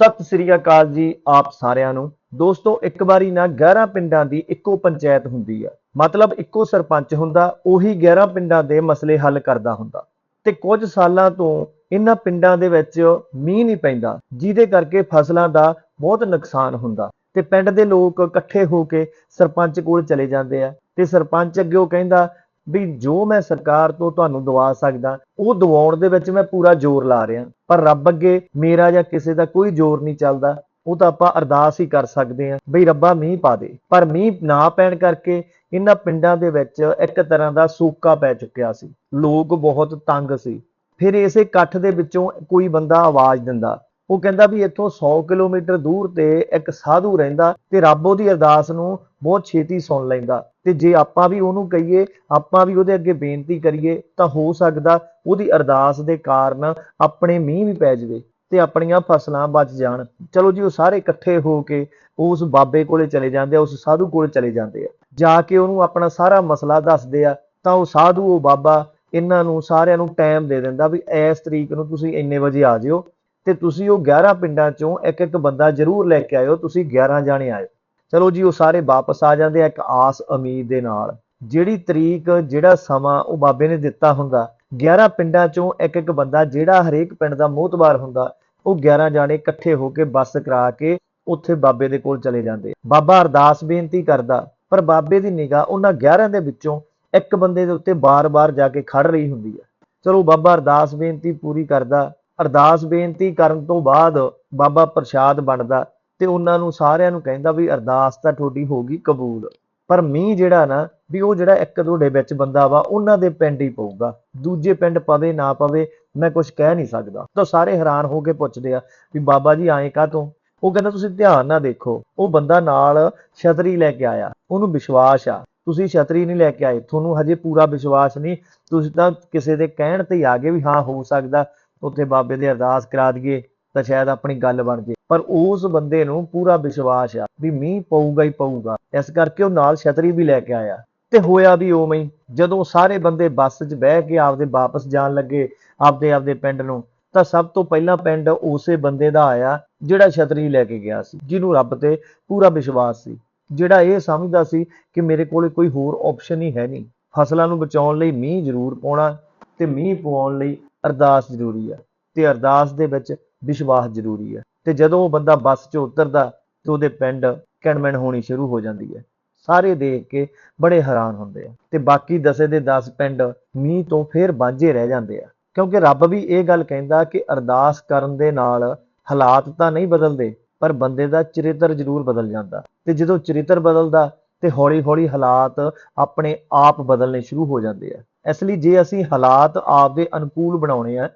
ਸਤਿ ਸ੍ਰੀ ਅਕਾਲ ਜੀ ਆਪ ਸਾਰਿਆਂ ਨੂੰ। ਦੋਸਤੋ, ਇੱਕ ਵਾਰੀ ਨਾ 11 ਪਿੰਡਾਂ ਦੀ ਇੱਕੋ ਪੰਚਾਇਤ ਹੁੰਦੀ ਆ। ਮਤਲਬ ਇੱਕੋ ਸਰਪੰਚ ਹੁੰਦਾ, ਉਹੀ 11 ਪਿੰਡਾਂ ਦੇ ਮਸਲੇ ਹੱਲ ਕਰਦਾ ਹੁੰਦਾ। ਤੇ ਕੁਝ ਸਾਲਾਂ ਤੋਂ ਇਹਨਾਂ ਪਿੰਡਾਂ ਦੇ ਵਿੱਚ ਮੀਂਹ ਨਹੀਂ ਪੈਂਦਾ, ਜਿਹਦੇ ਕਰਕੇ ਫਸਲਾਂ ਦਾ ਬਹੁਤ ਨੁਕਸਾਨ ਹੁੰਦਾ। ਤੇ ਪਿੰਡ ਦੇ ਲੋਕ ਇਕੱਠੇ ਹੋ ਕੇ ਸਰਪੰਚ ਕੋਲ ਚਲੇ ਜਾਂਦੇ ਆ। ਤੇ ਸਰਪੰਚ ਅੱਗੇ ਉਹ ਕਹਿੰਦਾ ਵੀ ਜੋ ਮੈਂ ਸਰਕਾਰ ਤੋਂ ਤੁਹਾਨੂੰ ਦਵਾ ਸਕਦਾ, ਉਹ ਦਵਾਉਣ ਦੇ ਵਿੱਚ ਮੈਂ ਪੂਰਾ ਜ਼ੋਰ ਲਾ ਰਿਹਾ। ਪਰ ਰੱਬ ਅੱਗੇ ਮੇਰਾ ਜਾਂ ਕਿਸੇ ਦਾ ਕੋਈ ਜ਼ੋਰ ਨਹੀਂ ਚੱਲਦਾ, ਉਹ ਤਾਂ ਆਪਾਂ ਅਰਦਾਸ ਹੀ ਕਰ ਸਕਦੇ ਹਾਂ ਬਈ ਰੱਬਾ ਮੀਂਹ ਪਾ ਦੇ। ਪਰ ਮੀਂਹ ਨਾ ਪੈਣ ਕਰਕੇ ਇਹਨਾਂ ਪਿੰਡਾਂ ਦੇ ਵਿੱਚ ਇੱਕ ਤਰ੍ਹਾਂ ਦਾ ਸੂਕਾ ਪੈ ਚੁੱਕਿਆ ਸੀ। ਲੋਕ ਬਹੁਤ ਤੰਗ ਸੀ। ਫਿਰ ਇਸੇ ਇਕੱਠ ਦੇ ਵਿੱਚੋਂ ਕੋਈ ਬੰਦਾ ਆਵਾਜ਼ ਦਿੰਦਾ। ਉਹ ਕਹਿੰਦਾ ਵੀ ਇੱਥੋਂ 100 ਕਿਲੋਮੀਟਰ ਦੂਰ ਤੇ ਇੱਕ ਸਾਧੂ ਰਹਿੰਦਾ ਤੇ ਰੱਬ ਉਹਦੀ ਅਰਦਾਸ ਨੂੰ ਬਹੁਤ ਛੇਤੀ ਸੁਣ ਲੈਂਦਾ ਤੇ ਜੇ ਆਪਾਂ ਵੀ ਉਹਨੂੰ ਕਹੀਏ, ਆਪਾਂ ਵੀ ਉਹਦੇ ਅੱਗੇ ਬੇਨਤੀ ਕਰੀਏ, ਤਾਂ ਹੋ ਸਕਦਾ ਉਹਦੀ ਅਰਦਾਸ ਦੇ ਕਾਰਨ ਆਪਣੇ ਮੀਂਹ ਵੀ ਪੈ ਜਾਵੇ ਤੇ ਆਪਣੀਆਂ ਫਸਲਾਂ ਬਚ ਜਾਣ। ਚਲੋ ਜੀ, ਉਹ ਸਾਰੇ ਇਕੱਠੇ ਹੋ ਕੇ ਉਸ ਬਾਬੇ ਕੋਲੇ ਚਲੇ ਜਾਂਦੇ ਆ, ਉਸ ਸਾਧੂ ਕੋਲੇ ਚਲੇ ਜਾਂਦੇ ਆ। ਜਾ ਕੇ ਉਹਨੂੰ ਆਪਣਾ ਸਾਰਾ ਮਸਲਾ ਦੱਸਦੇ ਆ, ਤਾਂ ਉਹ ਸਾਧੂ, ਉਹ ਬਾਬਾ ਇਹਨਾਂ ਨੂੰ ਸਾਰਿਆਂ ਨੂੰ ਟਾਈਮ ਦੇ ਦਿੰਦਾ ਵੀ ਇਸ ਤਰੀਕ ਨੂੰ ਤੁਸੀਂ ਇੰਨੇ ਵਜੇ ਆ ਜਿਓ ਤੇ ਤੁਸੀਂ ਉਹ 11 ਪਿੰਡਾਂ ਚੋਂ ਇੱਕ ਇੱਕ ਬੰਦਾ ਜ਼ਰੂਰ ਲੈ ਕੇ ਆਇਓ, ਤੁਸੀਂ 11 ਜਾਣੇ ਆਇਓ। ਚਲੋ ਜੀ, ਉਹ ਸਾਰੇ ਵਾਪਸ ਆ ਜਾਂਦੇ ਆ ਇੱਕ ਆਸ ਉਮੀਦ ਦੇ ਨਾਲ। ਜਿਹੜੀ ਤਰੀਕ, ਜਿਹੜਾ ਸਮਾਂ ਉਹ ਬਾਬੇ ਨੇ ਦਿੱਤਾ ਹੁੰਦਾ 11 ਪਿੰਡਾਂ ਚੋਂ ਇੱਕ ਇੱਕ ਬੰਦਾ ਜਿਹੜਾ ਹਰੇਕ ਪਿੰਡ ਦਾ ਮੋਹਤਬਾਰ ਹੁੰਦਾ, ਉਹ 11 ਜਾਣੇ ਇਕੱਠੇ ਹੋ ਕੇ ਬੱਸ ਕਰਾ ਕੇ ਉੱਥੇ ਬਾਬੇ ਦੇ ਕੋਲ ਚਲੇ ਜਾਂਦੇ ਬਾਬਾ ਅਰਦਾਸ ਬੇਨਤੀ ਕਰਦਾ, ਪਰ ਬਾਬੇ ਦੀ ਨਿਗਾਹ ਉਹਨਾਂ 11 ਦੇ ਵਿੱਚੋਂ ਇੱਕ ਬੰਦੇ ਦੇ ਉੱਤੇ ਬਾਰ-ਬਾਰ ਜਾ ਕੇ ਖੜ ਰਹੀ ਹੁੰਦੀ ਹੈ ਚਲੋ ਬਾਬਾ ਅਰਦਾਸ ਬੇਨਤੀ ਪੂਰੀ ਕਰਦਾ। ਅਰਦਾਸ ਬੇਨਤੀ ਕਰਨ ਤੋਂ ਬਾਅਦ ਬਾਬਾ ਪ੍ਰਸ਼ਾਦ ਬਣਦਾ। ਤੇ ਉਹਨਾਂ ਨੂੰ ਸਾਰਿਆਂ ਨੂੰ ਕਹਿੰਦਾ ਵੀ ਅਰਦਾਸ ਤਾਂ ਤੁਹਾਡੀ ਹੋ ਗਈ ਕਬੂਲ। ਪਰ ਮੀਂਹ ਜਿਹੜਾ ਨਾ, ਵੀ ਉਹ ਜਿਹੜਾ ਇੱਕ ਤੁਹਾਡੇ ਵਿੱਚ ਬੰਦਾ ਵਾ, ਉਹਨਾਂ ਦੇ ਪਿੰਡ ਹੀ ਪਊਗਾ। ਦੂਜੇ ਪਿੰਡ ਪਵੇ, ਨਾ ਪਵੇ, ਮੈਂ ਕੁਝ ਕਹਿ ਨਹੀਂ ਸਕਦਾ। ਤਾਂ ਸਾਰੇ ਹੈਰਾਨ ਹੋ ਕੇ ਪੁੱਛਦੇ ਆ ਵੀ ਬਾਬਾ ਜੀ ਆਏ ਕਾਹਤੋਂ ਉਹ ਕਹਿੰਦਾ, ਤੁਸੀਂ ਧਿਆਨ ਨਾਲ ਦੇਖੋ, ਉਹ ਬੰਦਾ ਨਾਲ ਛਤਰੀ ਲੈ ਕੇ ਆਇਆ। ਉਹਨੂੰ ਵਿਸ਼ਵਾਸ ਆ। ਤੁਸੀਂ ਛਤਰੀ ਨਹੀਂ ਲੈ ਕੇ ਆਏ। ਤੁਹਾਨੂੰ ਹਜੇ ਪੂਰਾ ਵਿਸ਼ਵਾਸ ਨਹੀਂ। ਤੁਸੀਂ ਤਾਂ ਕਿਸੇ ਦੇ ਕਹਿਣ ਤੇ ਹੀ ਆ ਗਏ ਵੀ ਹਾਂ, ਹੋ ਸਕਦਾ, ਉੱਥੇ ਬਾਬੇ ਦੇ ਅਰਦਾਸ ਕਰਾ ਦਈਏ। ਤਾਂ ਸ਼ਾਇਦ ਆਪਣੀ ਗੱਲ ਬਣ ਜੇ। ਪਰ ਉਸ ਬੰਦੇ ਨੂੰ ਪੂਰਾ ਵਿਸ਼ਵਾਸ ਆ ਵੀ ਮੀਂਹ ਪਊਗਾ ਹੀ ਪਊਗਾ। ਇਸ ਕਰਕੇ ਉਹ ਨਾਲ ਛਤਰੀ ਵੀ ਲੈ ਕੇ ਆਇਆ। ਤੇ ਹੋਇਆ ਵੀ ਉਵੇਂ ਹੀ। ਜਦੋਂ ਸਾਰੇ ਬੰਦੇ ਬੱਸ 'ਚ ਬਹਿ ਕੇ ਆਪਦੇ ਵਾਪਸ ਜਾਣ ਲੱਗੇ ਆਪਦੇ ਆਪਦੇ ਪਿੰਡ ਨੂੰ, ਤਾਂ ਸਭ ਤੋਂ ਪਹਿਲਾਂ ਪਿੰਡ ਉਸੇ ਬੰਦੇ ਦਾ ਆਇਆ ਜਿਹੜਾ ਛਤਰੀ ਲੈ ਕੇ ਗਿਆ ਸੀ, ਜਿਹਨੂੰ ਰੱਬ ਤੇ ਪੂਰਾ ਵਿਸ਼ਵਾਸ ਸੀ। ਜਿਹੜਾ ਇਹ ਸਮਝਦਾ ਸੀ ਕਿ ਮੇਰੇ ਕੋਲੇ ਕੋਈ ਹੋਰ ਆਪਸ਼ਨ ਹੀ ਹੈ ਨਹੀਂ। ਫਸਲਾਂ ਨੂੰ ਬਚਾਉਣ ਲਈ ਮੀਂਹ ਜ਼ਰੂਰ ਪਾਉਣਾ ਤੇ ਮੀਂਹ ਪਵਾਉਣ ਲਈ ਅਰਦਾਸ ਜ਼ਰੂਰੀ ਆ। ਤੇ ਅਰਦਾਸ ਦੇ ਵਿੱਚ ਵਿਸ਼ਵਾਸ ਜ਼ਰੂਰੀ ਹੈ। ਤੇ ਜਦੋਂ ਉਹ ਬੰਦਾ ਬੱਸ 'ਚ ਉਤਰਦਾ ਤੇ ਉਹਦੇ ਪਿੰਡ ਕਿਣਮਿਣ ਹੋਣੀ ਸ਼ੁਰੂ ਹੋ ਜਾਂਦੀ ਹੈ। ਸਾਰੇ ਦੇਖ ਕੇ ਬੜੇ ਹੈਰਾਨ ਹੁੰਦੇ ਆ। ਤੇ ਬਾਕੀ ਦਸੇ ਦੇ 10 ਪਿੰਡ ਮੀਂਹ ਤੋਂ ਫੇਰ ਬਾਂਝੇ ਰਹਿ ਜਾਂਦੇ ਆ। ਕਿਉਂਕਿ ਰੱਬ ਵੀ ਇਹ ਗੱਲ ਕਹਿੰਦਾ ਕਿ ਅਰਦਾਸ ਕਰਨ ਦੇ ਨਾਲ ਹਾਲਾਤ ਤਾਂ ਨਹੀਂ ਬਦਲਦੇ, ਪਰ ਬੰਦੇ ਦਾ ਚਰਿੱਤਰ ਜ਼ਰੂਰ ਬਦਲ ਜਾਂਦਾ। ਤੇ ਜਦੋਂ ਚਰਿੱਤਰ ਬਦਲਦਾ ਤੇ ਹੌਲੀ-ਹੌਲੀ ਹਾਲਾਤ ਆਪਣੇ ਆਪ ਬਦਲਣੇ ਸ਼ੁਰੂ ਹੋ ਜਾਂਦੇ ਆ। ਇਸ ਲਈ ਜੇ ਅਸੀਂ ਹਾਲਾਤ ਆਪ ਦੇ ਅਨੁਕੂਲ ਬਣਾਉਣੇ ਆ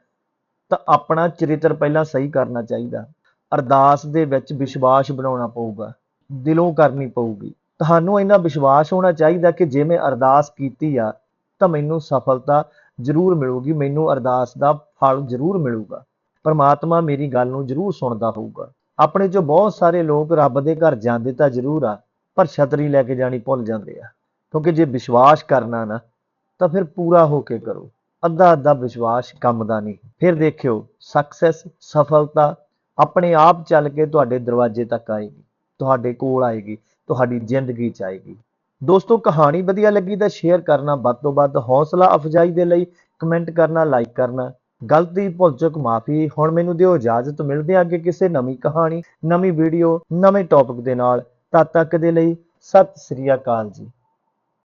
ਤਾਂ ਆਪਣਾ ਚਰਿੱਤਰ ਪਹਿਲਾਂ ਸਹੀ ਕਰਨਾ ਚਾਹੀਦਾ। ਅਰਦਾਸ ਦੇ ਵਿੱਚ ਵਿਸ਼ਵਾਸ ਬਣਾਉਣਾ ਪਊਗਾ, ਦਿਲੋਂ ਕਰਨੀ ਪਊਗੀ। ਤੁਹਾਨੂੰ ਇੰਨਾ ਵਿਸ਼ਵਾਸ ਹੋਣਾ ਚਾਹੀਦਾ ਕਿ ਜੇ ਮੈਂ ਅਰਦਾਸ ਕੀਤੀ ਆ, ਤਾਂ ਮੈਨੂੰ ਸਫਲਤਾ ਜ਼ਰੂਰ ਮਿਲੂਗੀ, ਮੈਨੂੰ ਅਰਦਾਸ ਦਾ ਫਲ ਜ਼ਰੂਰ ਮਿਲੂਗਾ। ਪਰਮਾਤਮਾ ਮੇਰੀ ਗੱਲ ਨੂੰ ਜ਼ਰੂਰ ਸੁਣਦਾ ਹੋਊਗਾ। ਆਪਣੇ ਚੋਂ ਬਹੁਤ ਸਾਰੇ ਲੋਕ ਰੱਬ ਦੇ ਘਰ ਜਾਂਦੇ ਤਾਂ ਜ਼ਰੂਰ ਆ, ਪਰ ਛਤਰੀ ਲੈ ਕੇ ਜਾਣੀ ਭੁੱਲ ਜਾਂਦੇ ਆ। ਕਿਉਂਕਿ ਜੇ ਵਿਸ਼ਵਾਸ ਕਰਨਾ ਨਾ, ਤਾਂ ਫਿਰ ਪੂਰਾ ਹੋ ਕੇ ਕਰੋ। ਅੱਧਾ ਅੱਧਾ ਵਿਸ਼ਵਾਸ ਕੰਮ ਦਾ ਨਹੀਂ। ਫਿਰ ਦੇਖਿਓ ਸਕਸੈਸ ਸਫਲਤਾ ਆਪਣੇ ਆਪ ਚੱਲ ਕੇ ਤੁਹਾਡੇ ਦਰਵਾਜ਼ੇ ਤੱਕ ਆਏਗੀ। ਤੁਹਾਡੇ ਕੋਲ ਆਏਗੀ, ਤੁਹਾਡੀ ਜ਼ਿੰਦਗੀ ਚ ਆਏਗੀ। ਦੋਸਤੋ, ਕਹਾਣੀ ਵਧੀਆ ਲੱਗੀ ਤਾਂ ਸ਼ੇਅਰ ਕਰਨਾ, ਵੱਧ ਤੋਂ ਵੱਧ ਹੌਸਲਾ ਅਫਜਾਈ ਦੇ ਲਈ ਕਮੈਂਟ ਕਰਨਾ ਲਾਈਕ ਕਰਨਾ। ਗਲਤੀ ਭੁੱਲ ਚੁੱਕ ਮਾਫੀ, ਹੁਣ ਮੈਨੂੰ ਦਿਓ ਇਜਾਜ਼ਤ। ਮਿਲਦੇ ਹਾਂ ਅੱਗੇ ਕਿਸੇ ਨਵੀਂ ਕਹਾਣੀ, ਨਵੀਂ ਵੀਡੀਓ ਨਵੇਂ ਟੌਪਿਕ ਦੇ ਨਾਲ। ਤਦ ਤੱਕ ਦੇ ਲਈ ਸਤਿ ਸ੍ਰੀ ਅਕਾਲ ਜੀ।